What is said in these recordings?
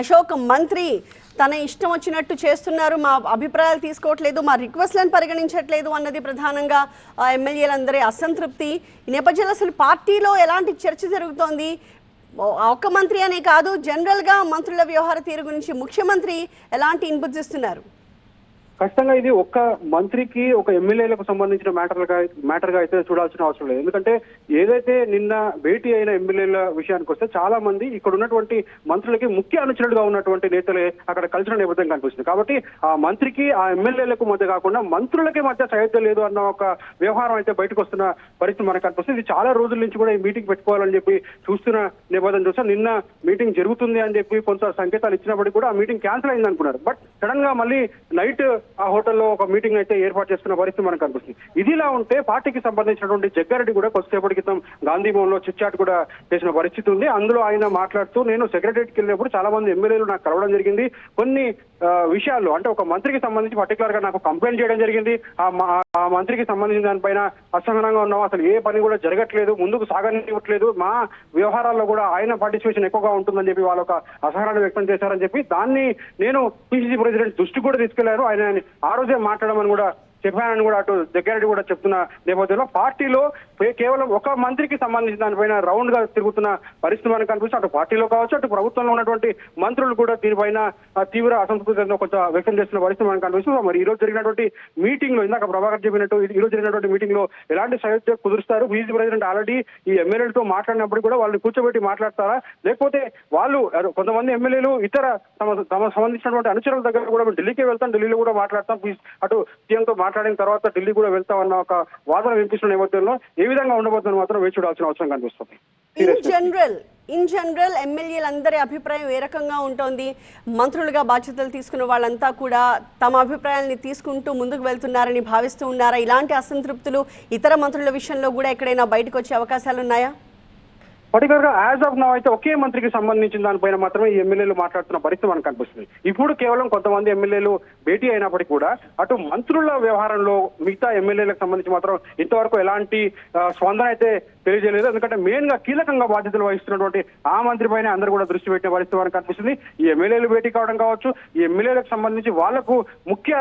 అశోక్ మంత్రి తన ఇష్టం వచ్చినట్టు చేస్తున్నారు. మా అభిప్రాయాలు తీసుకోవట్లేదు మా రిక్వెస్ట్లను పరిగణించట్లేదు అన్నది ప్రధానంగా ఎమ్మెల్యేలందరి అసంతృప్తి. ఈ నేపథ్యంలో అసలు పార్టీలో ఎలాంటి చర్చ జరుగుతోంది? ఒక ఒక్క మంత్రి అనే కాదు జనరల్గా మంత్రుల వ్యవహార తీరు గురించి ముఖ్యమంత్రి ఎలాంటి ఇన్పుట్స్ ఇస్తున్నారు? ఖచ్చితంగా ఇది ఒక్క మంత్రికి ఒక ఎమ్మెల్యేలకు సంబంధించిన మ్యాటర్గా మ్యాటర్గా అయితే చూడాల్సిన అవసరం లేదు. ఎందుకంటే ఏదైతే నిన్న భేటీ అయిన ఎమ్మెల్యేల విషయానికి వస్తే చాలా మంది ఇక్కడ ఉన్నటువంటి మంత్రులకి ముఖ్య అనుచరులుగా ఉన్నటువంటి నేతలే అక్కడ కలిసిన నేపథ్యం కనిపిస్తుంది. కాబట్టి ఆ మంత్రికి ఆ ఎమ్మెల్యేలకు మధ్య కాకుండా మంత్రులకి మధ్య సయోధ్య లేదు అన్న ఒక వ్యవహారం అయితే బయటకు వస్తున్న పరిస్థితి మనకు కనిపిస్తుంది. ఇది చాలా రోజుల నుంచి కూడా ఈ మీటింగ్ పెట్టుకోవాలని చెప్పి చూస్తున్న నేపథ్యం చూస్తే నిన్న మీటింగ్ జరుగుతుంది అని చెప్పి కొంత సంకేతాలు ఇచ్చినప్పటికీ కూడా ఆ మీటింగ్ క్యాన్సిల్ అయింది అనుకున్నారు బట్ సడన్గా మళ్ళీ నైట్ ఆ హోటల్లో ఒక మీటింగ్ అయితే ఏర్పాటు చేసుకున్న పరిస్థితి మనకు కనిపిస్తుంది. ఇదిలా ఉంటే పార్టీకి సంబంధించినటువంటి జగ్గారెడ్డి కూడా కొద్దిసేపటి క్రితం గాంధీ భవన్లో చిట్చాట్ కూడా చేసిన పరిస్థితి ఉంది. అందులో ఆయన మాట్లాడుతూ నేను సెక్రటరీకి వెళ్ళినప్పుడు చాలా మంది ఎమ్మెల్యేలు నాకు కలవడం జరిగింది. కొన్ని విషయాల్లో అంటే ఒక మంత్రికి సంబంధించి పర్టికులర్గా నాకు కంప్లైంట్ చేయడం జరిగింది. ఆ ఆ మంత్రికి సంబంధించిన దానిపైన అసహనంగా ఉన్నాం అసలు ఏ పని కూడా జరగట్లేదు ముందుకు సాగనివ్వట్లేదు. మా వ్యవహారాల్లో కూడా ఆయన పార్టిసిపేషన్ ఎక్కువగా ఉంటుందని చెప్పి వాళ్ళ ఒక అసహనాన్ని వ్యక్తం చేశారని చెప్పి దాన్ని నేను పిసిసి ప్రెసిడెంట్ దృష్టి కూడా తీసుకెళ్ళారు. ఆయన ఆ రోజే మాట్లాడమని కూడా చెప్పానని కూడా అటు జగ్గారెడ్డి కూడా చెప్తున్న. నేపథ్యంలో పార్టీలో కేవలం ఒక మంత్రికి సంబంధించిన దానిపైన రౌండ్గా తిరుగుతున్న పరిస్థితి మనకు కనిపిస్తుంది అటు పార్టీలో కావచ్చు అటు ప్రభుత్వంలో ఉన్నటువంటి మంత్రులు కూడా దీనిపైన తీవ్ర అసంతృప్తి కొంత వ్యక్తం చేస్తున్న పరిస్థితి మనకు కనిపిస్తుంది. మరి ఈ రోజు జరిగినటువంటి మీటింగ్లో ఇందాక ప్రభాకర్ చెప్పినట్టు ఈ రోజు జరిగినటువంటి మీటింగ్లో ఎలాంటి సయోధ్య కుదురుస్తారు? బీజేపీ ప్రెసిడెంట్ ఆల్రెడీ ఈ ఎమ్మెల్యేలతో మాట్లాడినప్పుడు కూడా వాళ్ళని కూర్చోబెట్టి మాట్లాడతారా? లేకపోతే వాళ్ళు కొంతమంది ఎమ్మెల్యేలు ఇతర తమ తమ సంబంధించినటువంటి అనుచరుల దగ్గర కూడా ఢిల్లీకి వెళ్తాం ఢిల్లీలో కూడా మాట్లాడతాం అటు సీఎంతో మాట్లాడిన తర్వాత ఢిల్లీ కూడా వెళ్తాం అన్న ఒక వాదన వినిపిస్తున్న నేపథ్యంలో ఏ విధంగా ఉండబోతుందని మాత్రం వేచి చూడాల్సిన అవసరం కనిపిస్తుంది. ఇన్ జనరల్ ఇన్ జనరల్ ఎమ్మెల్యేలందరి అభిప్రాయం ఏ రకంగా ఉంటుంది? మంత్రులుగా బాధ్యతలు తీసుకున్న వాళ్ళంతా కూడా తమ అభిప్రాయాల్ని తీసుకుంటూ ముందుకు వెళ్తున్నారని భావిస్తూ ఉన్నారా? ఇలాంటి అసంతృప్తులు ఇతర మంత్రుల విషయంలో కూడా ఎక్కడైనా బయటకు వచ్చే అవకాశాలు ఉన్నాయా పర్టికులర్గా యాజ్ ఆఫ్ నా అయితే ఒకే మంత్రికి సంబంధించిన దానిపైన మాత్రమే ఈ ఎమ్మెల్యేలు మాట్లాడుతున్న పరిస్థితి మనకు కనిపిస్తుంది. ఇప్పుడు కేవలం కొంతమంది ఎమ్మెల్యేలు భేటీ అయినప్పటికీ కూడా అటు మంత్రుల వ్యవహారంలో మిగతా ఎమ్మెల్యేలకు సంబంధించి మాత్రం ఇంతవరకు ఎలాంటి స్పందన అయితే తెలియజేయలేదు. ఎందుకంటే మెయిన్గా కీలకంగా బాధ్యతలు వహిస్తున్నటువంటి ఆ మంత్రి పైన అందరూ కూడా దృష్టి పెట్టిన పరిస్థితి మనకు కనిపిస్తుంది. ఈ ఎమ్మెల్యేలు భేటీ కావడం కావచ్చు ఈ ఎమ్మెల్యేలకు సంబంధించి వాళ్ళకు ముఖ్య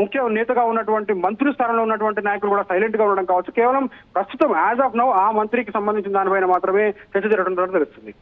ముఖ్య నేతగా ఉన్నటువంటి మంత్రి స్థానంలో ఉన్నటువంటి నాయకులు కూడా సైలెంట్గా ఉండడం కావచ్చు. కేవలం ప్రస్తుతం యాజ్ ఆఫ్ నౌ ఆ మంత్రికి సంబంధించిన దానిపైన మాత్రమే చర్చ జరగడం తెలుస్తుంది